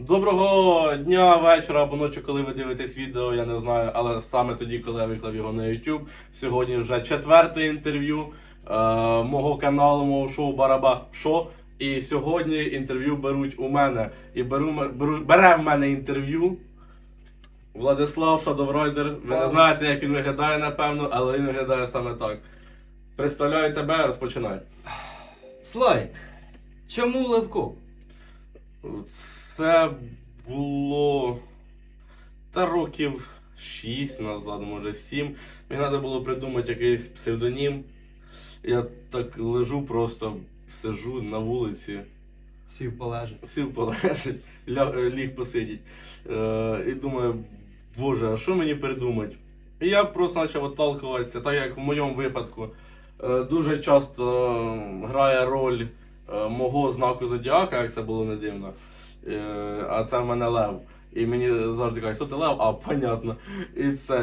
Доброго дня, вечора або ночі, коли ви дивитесь відео, я не знаю, але саме тоді, коли я виклав його на YouTube. Сьогодні вже четверте інтерв'ю е, мого каналу, мого шоу Бараба Шо. І сьогодні інтерв'ю беруть у мене. І беру, беру, бере в мене інтерв'ю Владислав Шадовройдер. Ви не знаєте, як він виглядає, напевно, але він виглядає саме так. Представляю тебе, розпочинай. Слайк, чому Левко? Це було та років 6 назад, може 7. Мені треба було придумати якийсь псевдонім. Я так лежу просто, сижу на вулиці, Сів полежить. сів полежить, е, ліг посидіть. Е, і думаю, боже, а що мені придумати? І я просто почав отталкуватися, так як в моєму випадку е, дуже часто грає роль е, мого знаку зодіака, як це було не дивно. Е, а це в мене лев. І мені завжди кажуть, хто ти лев? А, понятно. І це,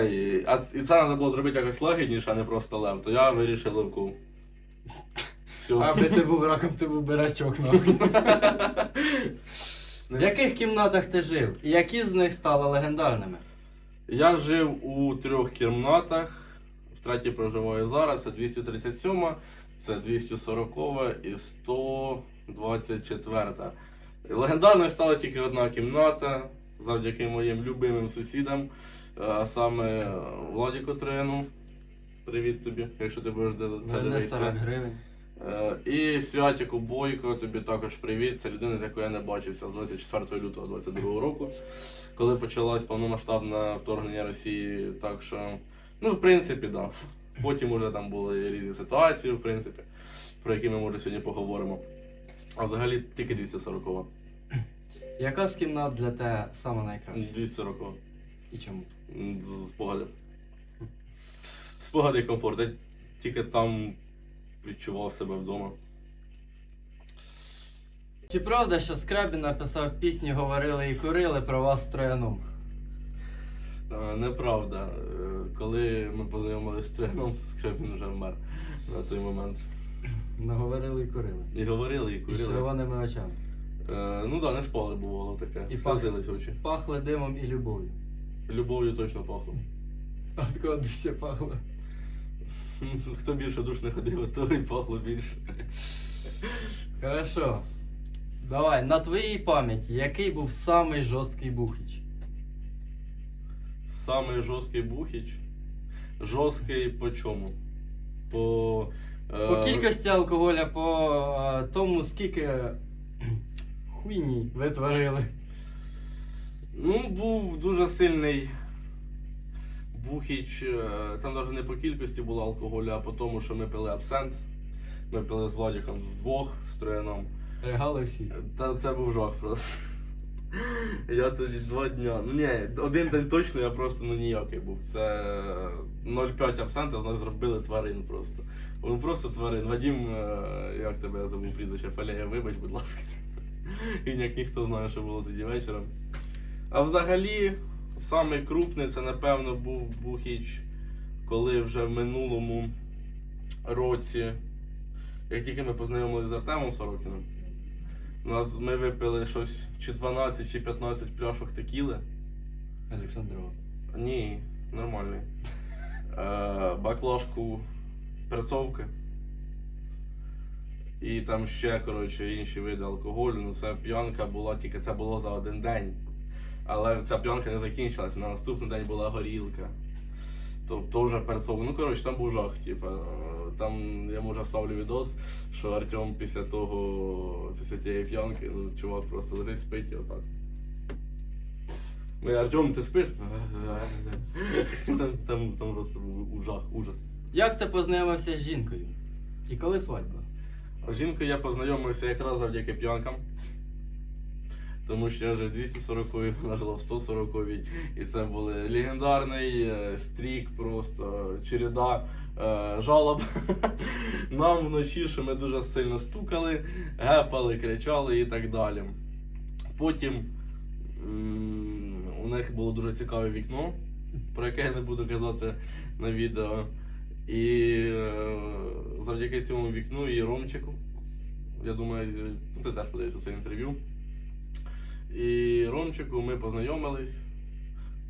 а, і це треба було зробити якось лагідніше, а не просто лев. То я вирішив левку. Все. Аби ти був раком, ти був беречок нахуй. В яких кімнатах ти жив? І які з них стали легендарними? Я жив у трьох кімнатах. В третій проживаю зараз. Це 237, це 240 і 124. Легендарною стала тільки одна кімната завдяки моїм любимим сусідам, а саме Владіку Трину. Привіт тобі, якщо ти будеш це Мене 40 дивитися. Е, І Святіку Бойко, тобі також привіт. Це людина, з якою я не бачився з 24 лютого 22 року, коли почалось повномасштабне вторгнення Росії. Так що, ну, в принципі, да. Потім уже там були різні ситуації, в принципі, про які ми може сьогодні поговоримо. А взагалі тільки 240. Яка з кімнат для тебе саме найкраща? 240. І чому? З- Спогади. Спогади і комфорт. Я тільки там відчував себе вдома. Чи правда, що Скребін написав пісню Говорили і курили про вас з трояном? Е, Неправда. Е, Коли ми познайомилися з Трояном, Скрепін вже вмер на той момент. Ну, говорили і курили. І говорили, і І з курили. червоними очами. Е, Ну так, да, не спали бувало таке. І І Слезились очі. Пахли димом і любов'ю. Любов'ю точно пахло. Від кого ще пахло? Хто більше душ не ходив, то і пахло більше. Хорошо. Давай, на твоїй пам'яті, який був самий жорсткий бухіч? Самий жорсткий бухіч. Жорсткий по чому? По. Е, По кількості алкоголя, по е, тому, скільки хуйні ви творили. Ну, був дуже сильний бухіч. е, Там навіть не по кількості було алкоголю, а по тому, що ми пили абсент. Ми пили з Владіком вдвох з трояном. Ригали всі. Та це був жах просто. Я тоді два дня. Ну ні, один день точно я просто ну ніякий був. Це 0,5 абсента, з нас зробили тварин просто. Ну просто тварин. Вадім, е, як тебе я забув прізвище, Фалея, вибач, будь ласка. Він як ніхто знає, що було тоді вечором. А взагалі, самий крупний це, напевно, був Бухіч, коли вже в минулому році, як тільки ми познайомилися з Артемом Сорокіним, у нас ми випили щось чи 12, чи 15 пляшок текіли. Олександрова. Ні, нормальний. Е, баклажку перцовки. І там ще, коротше, інші види алкоголю. Ну, це п'янка була, тільки це було за один день. Але ця п'янка не закінчилася. На наступний день була горілка. Тобто вже перцовка. Ну, коротше, там був жах. Типа, е, там я може вставлю відос, що Артем після того, після тієї п'янки, ну, чувак просто лежить спить і отак. Ми, Артем, ти спиш? там, там, там просто був жах, ужас. Як ти познайомився з жінкою? І коли свадьба? З жінкою я познайомився якраз завдяки п'янкам. Тому що я вже 240-й, вона жила в 140-й. І це був легендарний е, стрік, просто череда е, жалоб нам вночі, що ми дуже сильно стукали, гепали, кричали і так далі. Потім у них було дуже цікаве вікно, про яке я не буду казати на відео. І е, завдяки цьому вікну і Ромчику. Я думаю, ти теж подивишся це інтерв'ю. І Ромчику ми познайомились.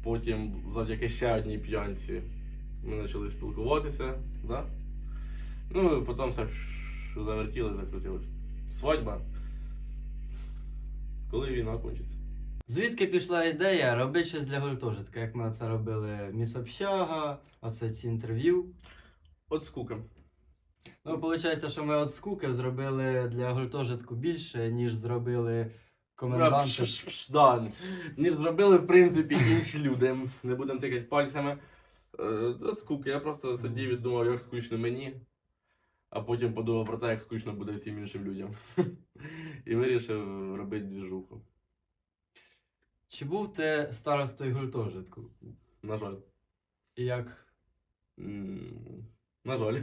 Потім, завдяки ще одній п'янці, ми почали спілкуватися. Да? Ну, і потім все завертілося, закрутилось. Свадьба. Коли війна кончиться? Звідки пішла ідея робити щось для гуртожитка, як ми це робили міс общага, оце ці інтерв'ю. От скука. Ну, виходить, що ми от скуки зробили для гуртожитку більше, ніж зробили коменданти. Да, ніж зробили, в принципі, інші люди. Не будемо тикати пальцями. Е, От скуки. Я просто сидів і думав, як скучно мені, а потім подумав про те, як скучно буде всім іншим людям. І вирішив робити двіжуху. Чи був ти старостою гуртожитку? На жаль. І як? На жаль.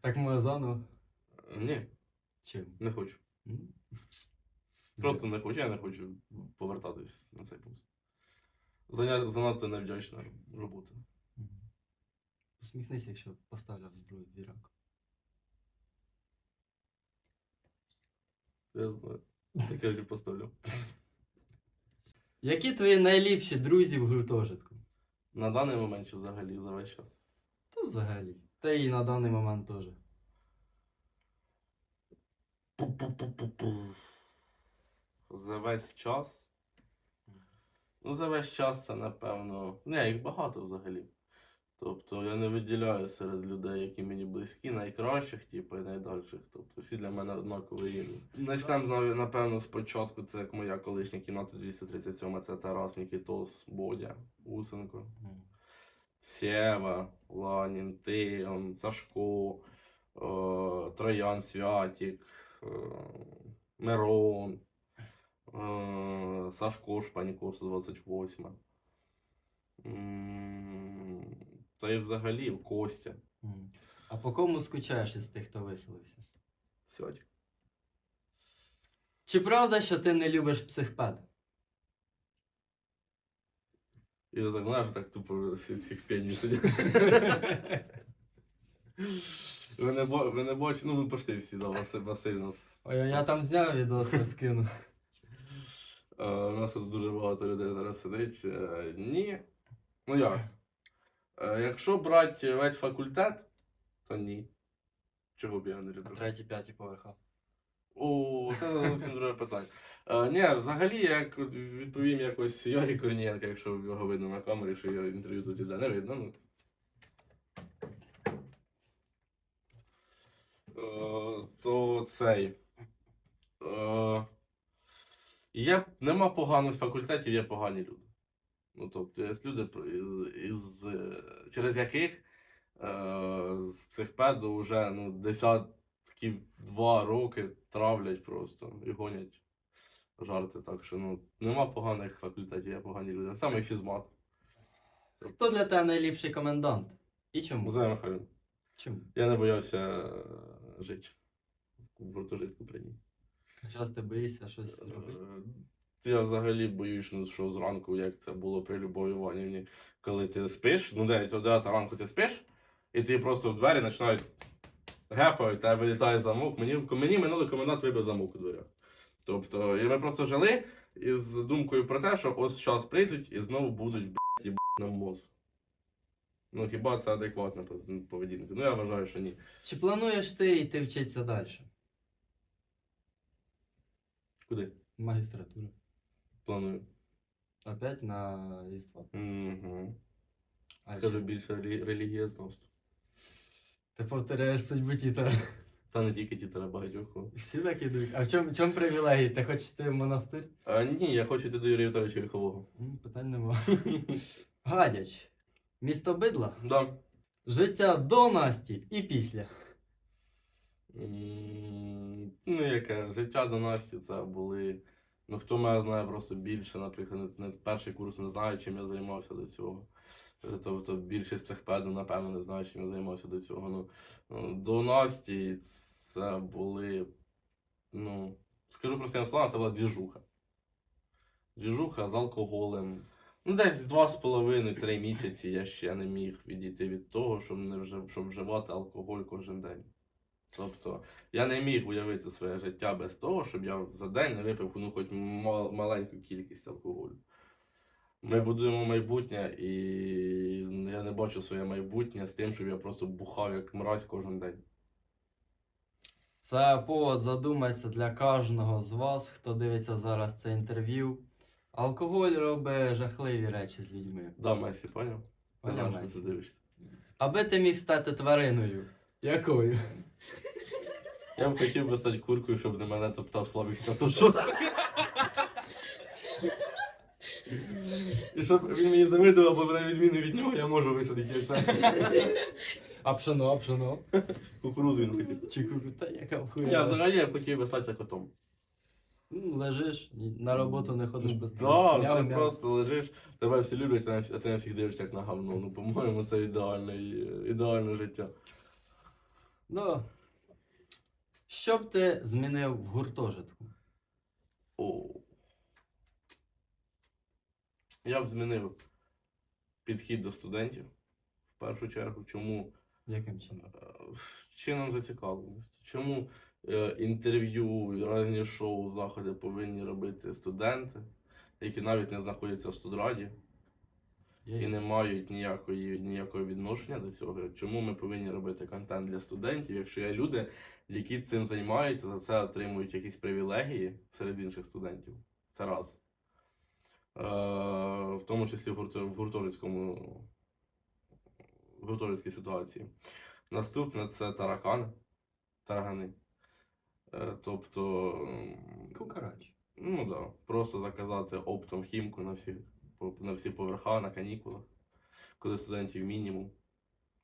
Так може заново? Ні, Чим? не хочу. Просто не хочу, я не хочу повертатись на цей пост. Занадто невдячна робота. Мгм. Посміхнися, якщо поставляв зброю в Ірак. Я знаю. Таке я поставлю. Які твої найліпші друзі в гуртожитку? На даний момент чи взагалі за весь час. Та взагалі. Та і на даний момент теж. Пу-пу-пу-пу-пу. За весь час. Ну, за весь час це напевно. Не, їх багато взагалі. Тобто я не виділяю серед людей, які мені близькі, найкращих, типу, і найдальших. Тобто всі для мене однакові рівні. Почнемо з нав- напевно спочатку, це як моя колишня кімната 237, це Тарас Нікітос, Бодя, Усенко. Сєва, Ланін, Тион, Сашко, е, Троян Святік, е, Мирон, Сашко Шпанько 128. Та й взагалі Костя. А по кому скучаєш із тих, хто виселився? Святік. Чи правда, що ти не любиш психпед? І так так тупо всі всіх п'яні сидять. Ви не, бо- ви не бачите, ну ви почти всі, да, Василь, нас. Ой, я там зняв відос, я скину. Е, У нас тут дуже багато людей зараз сидить. Е, Ні. Ну як? Е, Якщо брати весь факультет, то ні. Чого б я не А любив? третій, п'ятий поверха. О, це зовсім друге питання. Е, ні, взагалі, як відповім якось Йорі Корнієнка, якщо його видно на камері, що його інтерв'ю тут іде, не видно. Ну. Е, то цей. Е, є, нема поганих факультетів, є погані люди. Ну, тобто, є люди, із, із, е, через яких е, з психпеду вже ну, десятків два роки травлять просто і гонять жарти. Так що ну, нема поганих факультетів, є погані люди. Саме фізмат. Хто для тебе найліпший комендант? І чому? Музей Михайло. Чому? Я не боявся е, жити в гуртожитку при ній. Зараз ти боїшся щось робити. Е, Я взагалі боюсь, ну, що зранку, як це було при Любові Іванівні, коли ти спиш, ну 9 о 9 ранку ти спиш, і ти просто в двері починають гепають, та вилітає замок. Мені, мені минулий комендант вибив замок у дверях. Тобто, і ми просто жили із думкою про те, що ось час прийдуть і знову будуть блядь, їбати нам мозг. Ну хіба це адекватна поведінка? Ну я вважаю, що ні. Чи плануєш ти йти вчитися далі? Куди? Магістратуру. Планую. Опять на іства. Угу. А Скажу більше релі- релігієзнавство. Ти повторяєш судьбу тітера. Це не тільки тітера багатьох. кого. Всі так ідуть. А в чому, в чому привілегії? Ти хочеш йти в монастир? А, ні, я хочу йти до Юрія Віталійовича Вільхового. М, Питань нема. Гадяч. Місто бидла. Да. Життя до Насті і після. М, Ну, яке життя до Насті це були. Ну, хто мене знає просто більше, наприклад, не, не перший курс не знає, чим я займався до цього. Е, Тобто більшість психпеду, напевно, не знає, чим я займався до цього. Ну, ну, до Насті це були. Ну, скажу простими словами, це була двіжуха. Двіжуха з алкоголем. Ну, десь два з половиною, три місяці я ще не міг відійти від того, щоб не вже щоб вживати алкоголь кожен день. Тобто я не міг уявити своє життя без того, щоб я за день не випив ну, хоч мал- маленьку кількість алкоголю. Ми будуємо майбутнє, і я не бачу своє майбутнє з тим, щоб я просто бухав як мразь кожен день. Це повод задуматися для кожного з вас, хто дивиться зараз це інтерв'ю. Алкоголь робить жахливі речі з людьми. Да, Месі, поняв? Поняв, що ти дивишся. Аби ти міг стати твариною. Якою? Я б хотів би стати куркою, щоб на мене топтав Славік Скатушов. І щоб він мені завидував, бо на відміну від нього я можу висадити яйця. А пшено, а пшено. Кукурузу він хотів. Чи ку- та яка хуйня. Я взагалі я б хотів би стати котом. Ну, Лежиш, ні- на роботу не ходиш без Так, Мяу, ти просто лежиш, тебе всі люблять, а а ти на всіх дивишся як на говно. Ну, по-моєму, це ідеальне, ідеальне життя. Ну. Що б ти змінив в гуртожитку? О. Я б змінив підхід до студентів в першу чергу. Чому Яким чином? Е, чином зацікавленості. Чому е, інтерв'ю, різні шоу, заходи повинні робити студенти, які навіть не знаходяться в студраді і не мають ніякої, ніякого відношення до цього. Чому ми повинні робити контент для студентів, якщо є люди, які цим займаються, за це отримують якісь привілегії серед інших студентів? Це раз. Е, в тому числі в, гурто- в гуртожитському в гуртожитській ситуації. Наступне це таракани, таргани. Е, тобто, Кукарач. ну да, просто заказати оптом хімку на всі, по- на всі поверха на канікулах, коли студентів мінімум.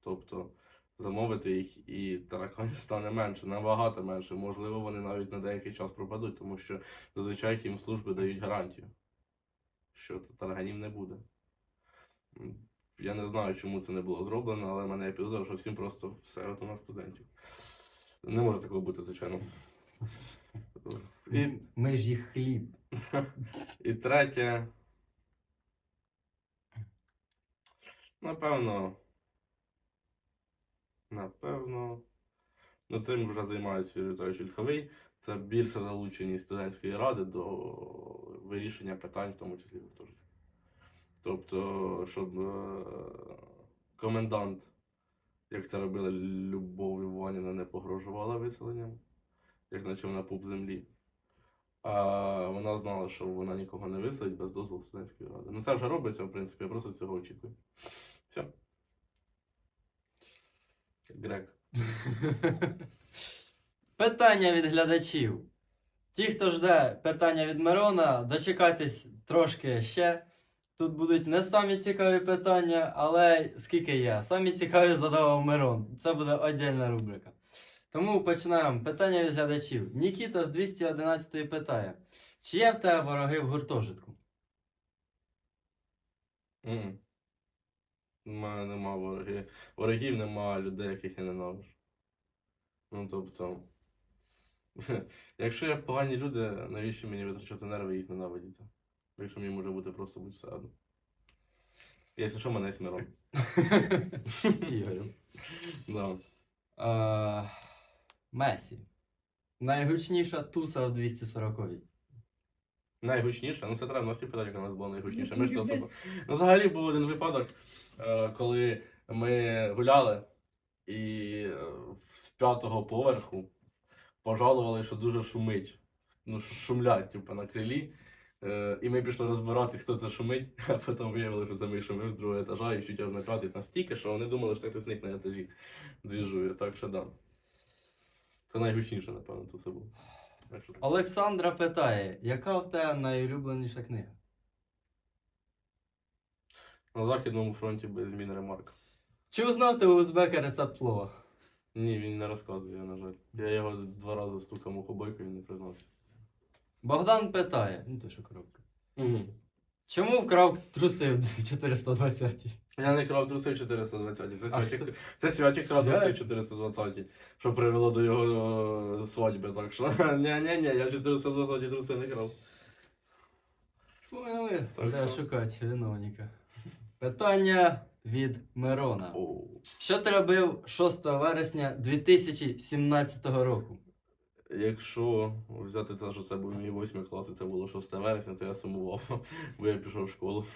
Тобто замовити їх і тараканів стане менше, набагато менше. Можливо, вони навіть на деякий час пропадуть, тому що зазвичай їм служби дають гарантію, що тарганів не буде. Я не знаю, чому це не було зроблено, але в мене є що всім просто все от у нас студентів. Не може такого бути, звичайно. І Ми ж їх хліб. і третє. Напевно. Напевно. Ну, цим вже займається Віталій Вільховий. Це більше залученість студентської ради до вирішення питань, в тому числі гуртожитських. Тобто, щоб е, комендант, як це робила Любов Іванівна, не погрожувала виселенням, як наче вона пуп землі. А вона знала, що вона нікого не виселить без дозволу студентської ради. Ну це вже робиться, в принципі, я просто цього очікую. Все. Грек. Питання від глядачів. Ті, хто жде питання від Мирона, дочекайтесь трошки ще. Тут будуть не самі цікаві питання, але скільки є. Самі цікаві задавав Мирон. Це буде окрема рубрика. Тому починаємо. Питання від глядачів. Нікіта з 211 питає: чи є в тебе вороги в гуртожитку? М-м. У мене нема ворогів. Ворогів нема людей, яких я ненавиджу. Ну тобто. Якщо є погані люди, навіщо мені витрачати нерви і їх ненавидіти? Якщо мені може бути просто будь все одно. Якщо що, мене. Ігорю. Да. Е, Месі. Найгучніша туса в 240-й. Найгучніше, ну це треба на всі питання, яка у нас була найгучніша. Ми ж то особо. Ну, взагалі був один випадок, е, коли ми гуляли, і е, з п'ятого поверху пожалували, що дуже шумить. Ну, шумлять, типу, на крилі. Е, І ми пішли розбиратися, хто це шумить, а потім виявили, що це ми шумив з другого етажа і чуть аж на п'ятий настільки, що вони думали, що це хтось з них на етажі двіжує. Так що да. Це найгучніше, напевно, тут це було. Олександра питає, яка в тебе найулюбленіша книга? На Західному фронті без змін ремарк. Чи узнав ти у узбека рецепт плова? Ні, він не розказує, на жаль. Я його два рази стукав мухобойкою і не признався. Богдан питає, ну то що коробка. Угу. Чому вкрав труси в 420 Я не крав труси 420. Це А хто? це святі крав труси Свят? 420, що привело до його е, свадьби. Так що ні-ні-ні, я 420 труси не крав. Поняли? Так, Де так. шукати виновника. Питання від Мирона. О, Що ти робив 6 вересня 2017 року? Якщо взяти те, що це був мій восьмий клас, і це було 6 вересня, то я сумував, бо я пішов в школу.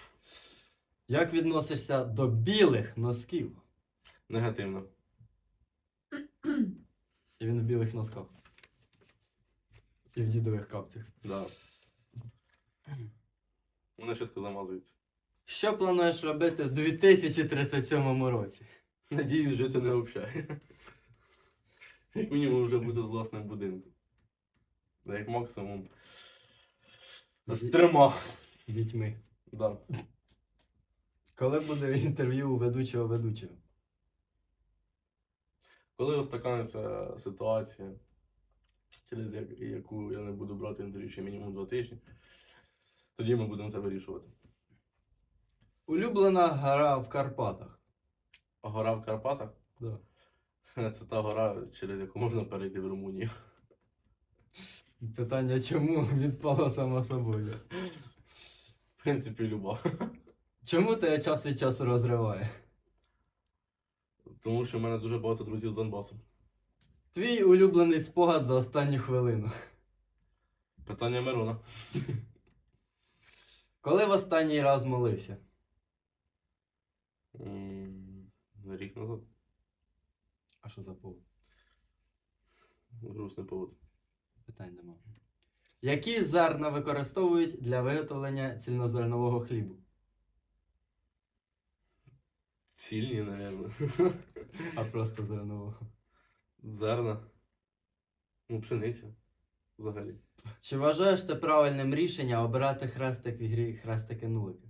Як відносишся до білих носків? Негативно. І він в білих носках. І в дідових капцях. Да. Вони швидко замазуються. Що плануєш робити в 2037 році? Надіюсь, жити не общає. Як мінімум вже буде з власним будинком. Як максимум. З трьома. Дітьми. Да. Коли буде інтерв'ю у ведучого ведучого? Коли устаканиться ситуація, через яку я не буду брати інтерв'ю ще мінімум два тижні, тоді ми будемо це вирішувати. Улюблена гора в Карпатах. Гора в Карпатах Да. Це та гора, через яку можна перейти в Румунію. Питання чому відпало само собою. В принципі, люба. Чому тебе час від часу розриває? Тому що в мене дуже багато друзів з Донбасу. Твій улюблений спогад за останню хвилину. Питання Мирона. Коли в останній раз молився? М, Рік назад. А що за повод? Грустний повод. Питань нема. Які зерна використовують для виготовлення цільнозернового хлібу? Цільні, напевно. А просто зернового. Зерна. Ну, пшениця. Взагалі. Чи вважаєш ти правильним рішення обирати хрестик в ігрі хрестики нулики?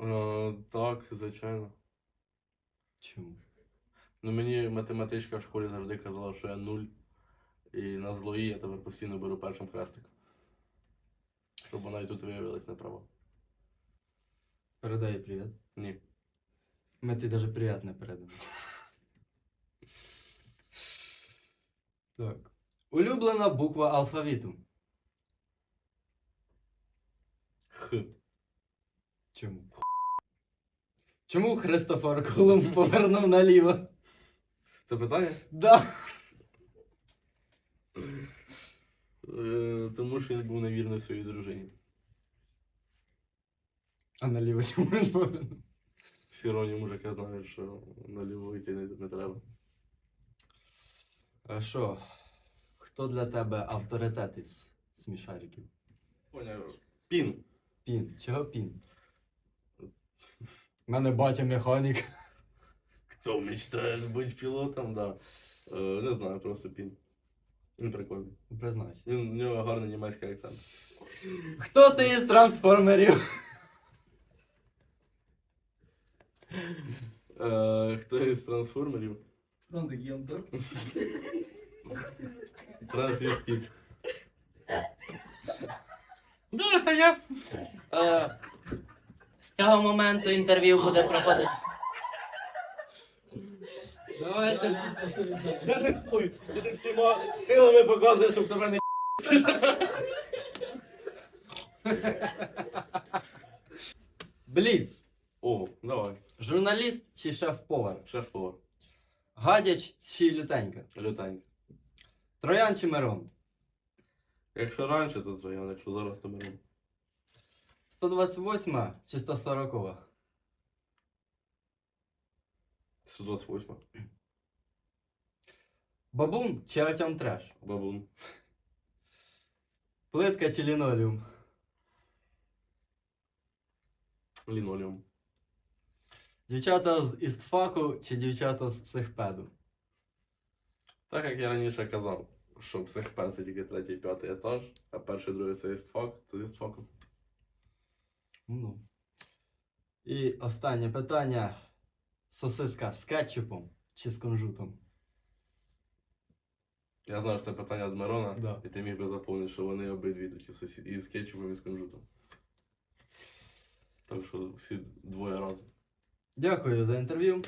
Е, так, звичайно. Чому? Ну мені математичка в школі завжди казала, що я нуль. І на злої я тепер постійно беру першим хрестик. Щоб вона і тут виявилась неправа. Передай привіт. Ні. Ми ти даже привіт не передамо. Так. Улюблена буква алфавіту. Х. Чому? Чому Христофор Колумб повернув наліво? Це питання? Да. Е, тому що він був невірний своїй дружині. А наліво чому він повернув? Всі ровні мужики знають, що наліво йти не, не треба. А що? Хто для тебе авторитет із смішариків? Поняв. Пін. Пін. Чого пін? У мене батя механік. Хто мечтає бути пілотом, да. Е, не знаю, просто пін. Він прикольний. Признайся. Він, у нього гарний німецький акцент. Хто ти із трансформерів? Е, хто із трансформерів? Транзагентор. Трансвестит. Да, це я. Е, з цього моменту інтерв'ю буде проходити. Давайте. Це ти, ой, це ти всіма силами показуєш, щоб тебе не Бліц. О, давай. Журналіст чи шеф-повар? Шеф-повар. Гадяч чи лютенька? Лютенька. Троян чи Мирон? Якщо раніше, то троян, якщо зараз, то беремо. 128 чи 140? 128. Бабун чи Артем Треш? Бабун. Плитка чи лінолеум? Лінолеум. Дівчата з істфаку чи дівчата з психпеду? Так як я раніше казав, що психпен це тільки третій, п'ятий етаж, а перший, другий це істфак, то з істфаку. Ну. І останнє питання. Сосиска з кетчупом чи з кунжутом? Я знаю, що це питання від Мирона, Да. і ти міг би заповнити, що вони обидві йдуть сосі- і з кетчупом, і з кунжутом. Так що всі двоє разом. Дякую за інтерв'ю.